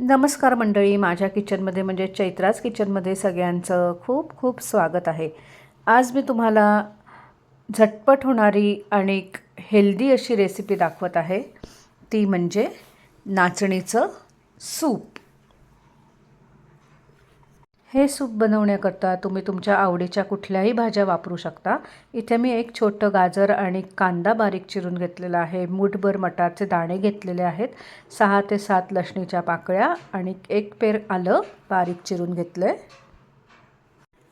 नमस्कार मंडळी माझ्या किचनमध्ये म्हणजे चैत्राज किचनमध्ये सगळ्यांचं खूप खूप स्वागत आहे. आज मी तुम्हाला झटपट होणारी आणि हेल्दी अशी रेसिपी दाखवत आहे. ती म्हणजे नाचणीचं सूप. हे सूप बनवण्याकरता तुम्ही तुमच्या आवडीच्या कुठल्याही भाज्या वापरू शकता. इथे मी एक छोटं गाजर आणि कांदा बारीक चिरून घेतलेला आहे. मूठभर मटारचे दाणे घेतलेले आहेत. सहा ते सात लसणीच्या पाकळ्या आणि एक पेर आलं बारीक चिरून घेतलं आहे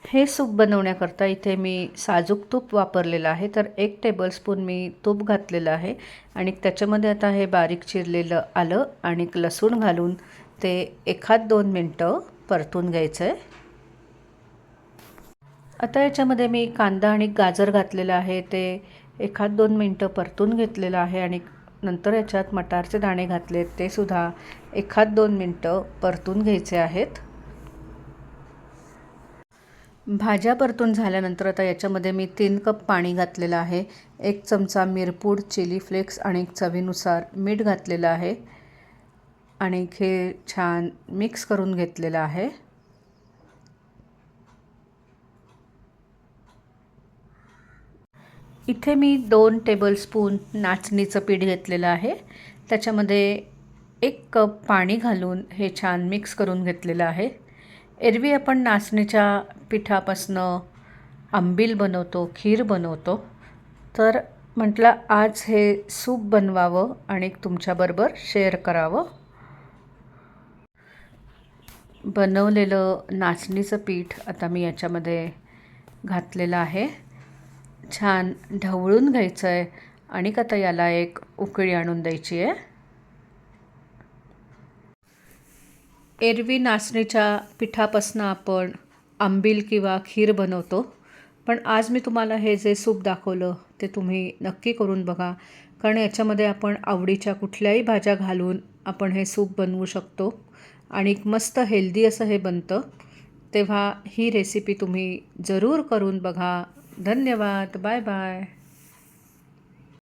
हे सूप बनवण्याकरता इथे मी साजूक तूप वापरलेलं आहे. तर एक टेबलस्पून मी तूप घातलेलं आहे आणि त्याच्यामध्ये आता हे बारीक चिरलेलं आलं आणि लसूण घालून ते एखाद दोन मिनटं परतून घ्यायचं आहे आता याच्यामध्ये मी कांदा आणि गाजर घातलेलं आहे ते एखाद दोन मिनटं परतून घेतलेलं आहे आणि नंतर याच्यात मटारचे दाणे घातले ते सुद्धा एखाद दोन मिनटं परतून घ्यायचे आहेत. भाज्या परतून झाल्यानंतर आता याच्यामध्ये मी तीन कप पाणी घातलेलं आहे एक चमचा मिरपूड चिली फ्लेक्स आणि चवीनुसार मीठ घातलेलं आहे. आणि हे छान मिक्स करून घेतलेलं आहे. इथे मी दोन टेबलस्पून नाचणीचं पीठ घेतलेलं आहे. त्याच्यामध्ये एक कप पाणी घालून हे छान मिक्स करून घेतलेलं आहे. एरवी आपण नाचणीच्या पिठापासनं आंबील बनवतो खीर बनवतो. तर म्हटलं आज हे सूप बनवावं आणि तुमच्याबरोबर शेअर करावं. बनवलेलं नाचणीचं पीठ आता मी याच्यामध्ये घातलेलं आहे. छान ढवळून घ्यायचं आहे आणि आता याला एक उकळी आणून द्यायची आहे. एरवी नाचणीच्या पिठापासनं आपण आंबील किंवा खीर बनवतो. पण आज मी तुम्हाला हे जे सूप दाखवलं ते तुम्ही नक्की करून बघा. कारण याच्यामध्ये आपण आवडीच्या कुठल्याही भाज्या घालून आपण हे सूप बनवू शकतो. आणि मस्त हेल्दी असं हे बनतं. तेव्हा ही रेसिपी तुम्ही जरूर करून बघा. धन्यवाद. Bye bye.